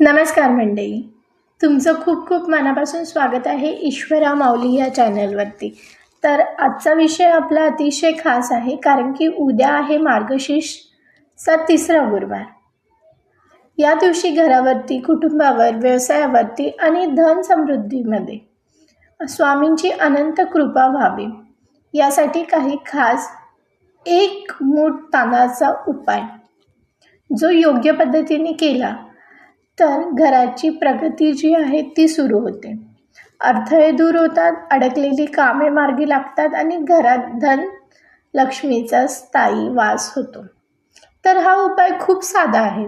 नमस्कार मंडळी. तुमचं खूप खूप मनापासून स्वागत आहे ईश्वरा माऊली या चॅनलवरती. तर आजचा विषय आपला अतिशय खास आहे कारण की उद्या आहे मार्गशीर्षचा तिसरा गुरुवार. या दिवशी घरावरती कुटुंबावर व्यवसायावरती आणि धन समृद्धीमध्ये स्वामींची अनंत कृपा व्हावी. यासाठी काही खास एक मूठ तांदळाचा उपाय जो योग्य पद्धतीने केला तर घराची प्रगती जी आहे ती सुरू होते. अडथळे दूर होतात अडकलेली कामे मार्गी लागतात आणि घरात धन लक्ष्मीचा स्थायी वास होतो. तर हा उपाय खूप साधा आहे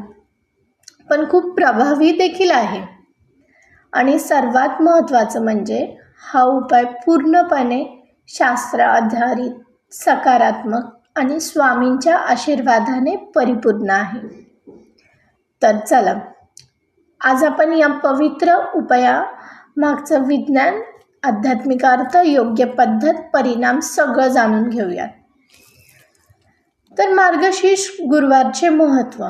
पण खूप प्रभावी देखील आहे. आणि सर्वात महत्त्वाचं म्हणजे हा उपाय पूर्णपणे शास्त्र आधारित सकारात्मक आणि स्वामींच्या आशीर्वादाने परिपूर्ण आहे. तर चला आज आपण या पवित्र उपाया मागचं विज्ञान आध्यात्मिक अर्थ योग्य पद्धत परिणाम सगळं जाणून घेऊयात. तर मार्गशीर्ष गुरुवारचे महत्त्व.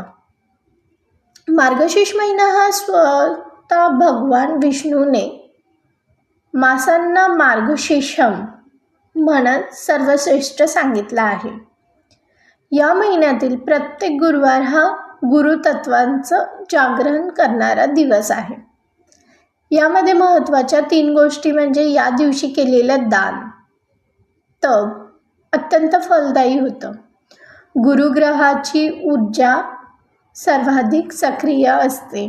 मार्गशीर्ष महिना हा स्वतः भगवान विष्णूने मासांना मार्गशीर्षम म्हणत सर्वश्रेष्ठ सांगितलं आहे. या महिन्यातील प्रत्येक गुरुवार हा गुरुतत्वांचं जागरण करणारा दिवस आहे. यामध्ये महत्त्वाच्या तीन गोष्टी म्हणजे या दिवशी केलेलं दान. तप अत्यंत फलदायी होतं. गुरुग्रहाची ऊर्जा सर्वाधिक सक्रिय असते.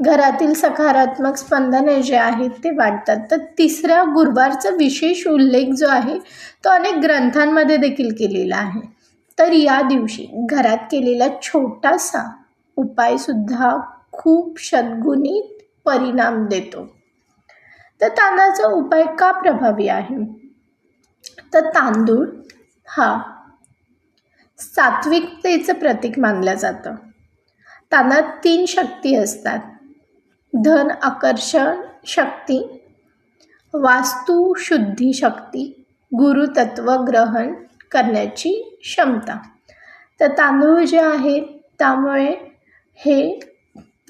घरातील सकारात्मक स्पंदने जे आहेत ते वाढतात. तर तिसऱ्या गुरुवारचा विशेष उल्लेख जो आहे तो अनेक ग्रंथांमध्ये देखील केलेला आहे. तर या दिवशी घरात केलेला छोटासा उपायसुद्धा खूप सद्गुणी परिणाम देतो. तर तांदळाचा उपाय का प्रभावी आहे? तर तांदूळ हा सात्विकतेचं प्रतीक मानलं जातं. तांदळात तीन शक्ती असतात. धन आकर्षण शक्ती वास्तू शुद्धी शक्ती गुरुतत्व ग्रहण करण्याची क्षमता. तर तांदूळ जे आहेत त्यामुळे हे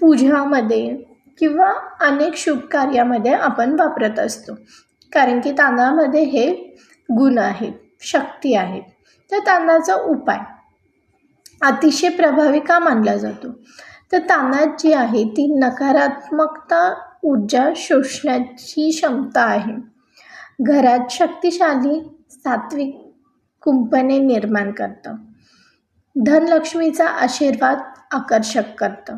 पूजामध्ये किंवा अनेक शुभ कार्यामध्ये आपण वापरत असतो. कारण की तांदळामध्ये हे गुण आहेत शक्ती आहेत. तर तांदळाचा उपाय. अतिशय प्रभावी का मानला जातो? तर तांदळात जी आहे ती नकारात्मकता ऊर्जा शोषण्याची क्षमता आहे. घरात शक्तिशाली सात्विक कुंपणे निर्माण करतं. धनलक्ष्मीचा आशीर्वाद आकर्षक करतं.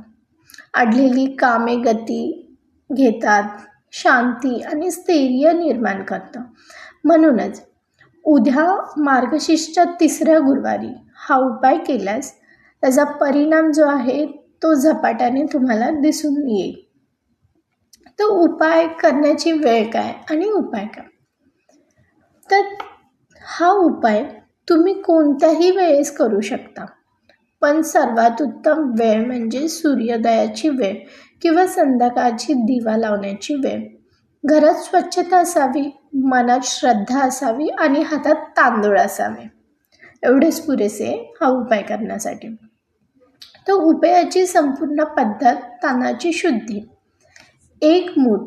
अडलेली कामे गती घेतात शांती आणि स्थैर्य निर्माण करतं. म्हणूनच उद्या मार्गशीर्षच्या तिसऱ्या गुरुवारी हा उपाय केल्यास त्याचा परिणाम जो आहे तो झपाट्याने तुम्हाला दिसून येईल. तर उपाय करण्याची वेळ काय आणि उपाय काय? तर हा उपाय तुम्ही कोणत्याही वेळेस करू शकता. पण सर्वात उत्तम वेळ म्हणजे सूर्योदयाची वेळ किंवा संध्याकाळची दिवा लावण्याची वेळ. घरात स्वच्छता असावी मनात श्रद्धा असावी आणि हातात तांदूळ असावे. एवढेच पुरेसे हा उपाय करण्यासाठी. तर उपायाची संपूर्ण पद्धत तांदळाची शुद्धी. एक मूठ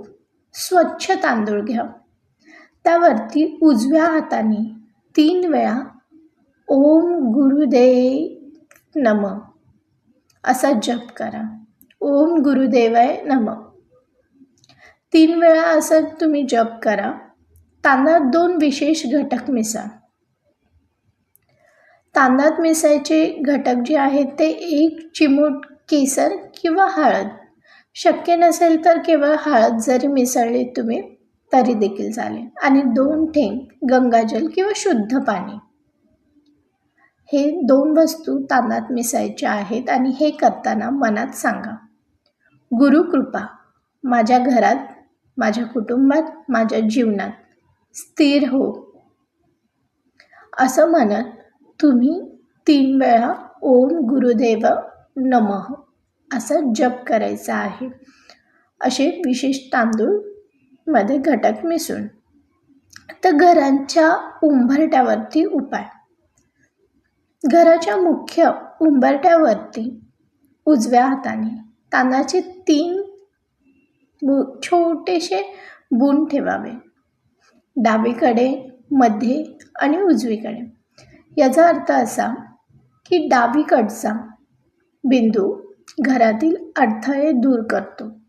स्वच्छ तांदूळ घ्या. त्यावरती उजव्या हाताने तीन वेळा ओम गुरुदेव नम. असा जप करा. ओम गुरुदेवाय नम. तीन वेळा असं तुम्ही जप करा. तांदळात दोन विशेष घटक मिसा. तांदळात मिसायचे घटक जे आहेत ते एक चिमूट केसर किंवा हळद. शक्य नसेल तर केवळ हळद जरी मिसळली तुम्ही तरी देखील चालेल. आणि दोन थेंब गंगाजल किंवा शुद्ध पाणी. हे दोन वस्तू तांदळात मिसायच्या आहेत आणि हे करताना मनात सांगा. गुरुकृपा माझ्या घरात माझ्या कुटुंबात माझ्या जीवनात स्थिर हो. असं म्हणत तुम्ही तीन वेळा ओम गुरुदेव नमः असा जप करायचा आहे. असे विशेष तांदूळ मध्ये घटक मिसळून. तर घरांच्या उंबरट्यावरती उपाय. घराच्या मुख्य उंबरट्यावरती उजव्या हाताने तांदळाचे तीन बु छोटेसे बुन ठेवावे. डावीकडे मध्ये आणि उजवीकडे. याचा अर्थ असा की डावीकडचा बिंदू घरातील अडथळे दूर करतो.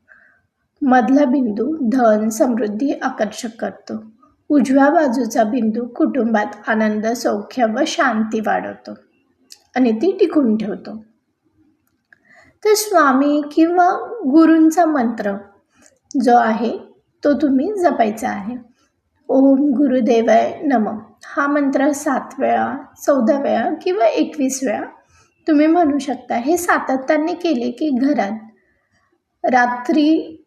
मधला बिंदू धन समृद्धी आकर्षक करतो. उजव्या बाजूचा बिंदू कुटुंबात आनंद सौख्य व शांती वाढवतो आणि ती टिकून ठेवतो. तर स्वामी किंवा गुरूंचा मंत्र जो आहे तो तुम्ही जपायचा आहे. ओम गुरुदेवाय नम. हा मंत्र सात वेळा चौदा वेळा किंवा एकवीस वेळा तुम्ही म्हणू शकता. हे सातत्याने केले की घरात रात्री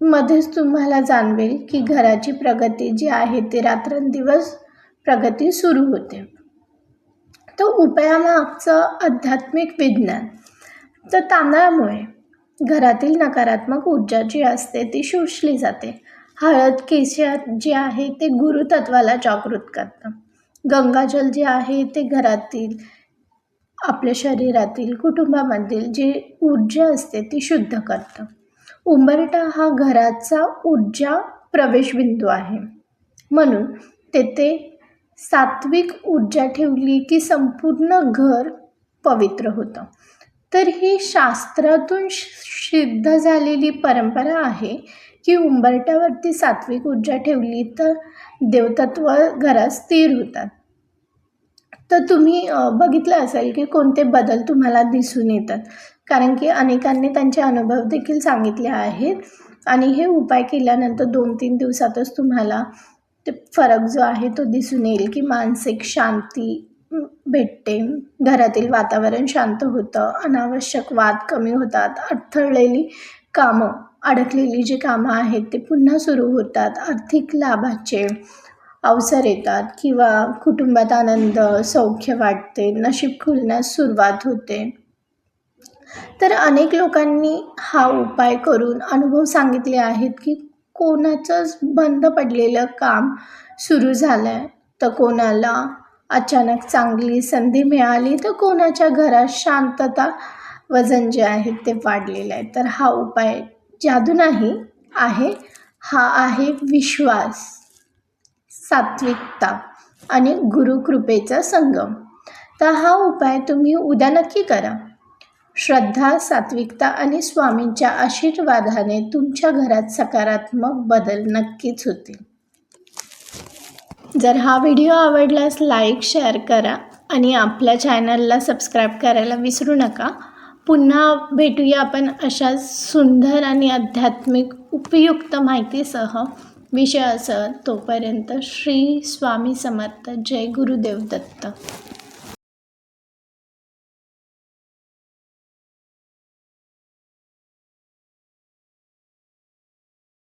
मध्येच तुम्हाला जाणवेल की घराची प्रगती जी आहे ती रात्रंदिवस प्रगती सुरू होते. तो उपायामागचं आध्यात्मिक विज्ञान. तर तांदळामुळे घरातील नकारात्मक ऊर्जा जी असते ती शोषली जाते. हळद केशर जे आहे ते गुरुतत्वाला जागृत करतं. गंगाजल जे आहे ते घरातील आपल्या शरीरातील कुटुंबामधील जी ऊर्जा असते ती शुद्ध करतं. उंबरटा हा घराचा ऊर्जा प्रवेशबिंदू आहे. म्हणून तेथे सात्विक ऊर्जा ठेवली की संपूर्ण घर पवित्र होतं. तर ही शास्त्रातून सिद्ध झालेली परंपरा आहे की उंबरट्यावरती सात्विक ऊर्जा ठेवली तर देवतत्व घरात स्थिर होतात. तर तुम्ही बघितलं असेल की कोणते बदल तुम्हाला दिसून येतात. कारण की अनेकांनी त्यांचे अनुभव देखील सांगितले आहेत. आणि हे उपाय केल्यानंतर दोन तीन दिवसातच तुम्हाला ते फरक जो आहे तो दिसून येईल की मानसिक शांती भेटते. घरातील वातावरण शांत होतं अनावश्यक वाद कमी होतात अडथळलेली कामं अडकलेली जी कामं आहेत ते पुन्हा सुरू होतात आर्थिक लाभाचे अवसर येतात किंवा कुटुंबात आनंद सौख्य वाटते नशीब खुलण्यास सुरुवात होते. तर अनेक लोकांनी हा उपाय करून अनुभव सांगितले आहेत की कोणाचंच बंद पडलेलं काम सुरू झालं आहे तर कोणाला अचानक चांगली संधी मिळाली तर कोणाच्या घरात शांतता वजन जे आहे ते वाढलेलं आहे. तर हा उपाय जादू नाही आहे हा आहे विश्वास सात्विकता आणि गुरुकृपेचा संगम. तर हा उपाय तुम्ही उद्या नक्की करा. श्रद्धा सात्विकता आणि स्वामींच्या आशीर्वादाने तुमच्या घरात सकारात्मक बदल नक्कीच होतील. जर हा व्हिडिओ आवडल्यास लाईक शेअर करा आणि आपल्या चॅनलला सबस्क्राईब करायला विसरू नका. पुन्हा भेटूया आपण अशा सुंदर आणि आध्यात्मिक उपयुक्त माहितीसह. विषयासह तोपर्यंत श्री स्वामी समर्थ. जय गुरुदेव दत्त.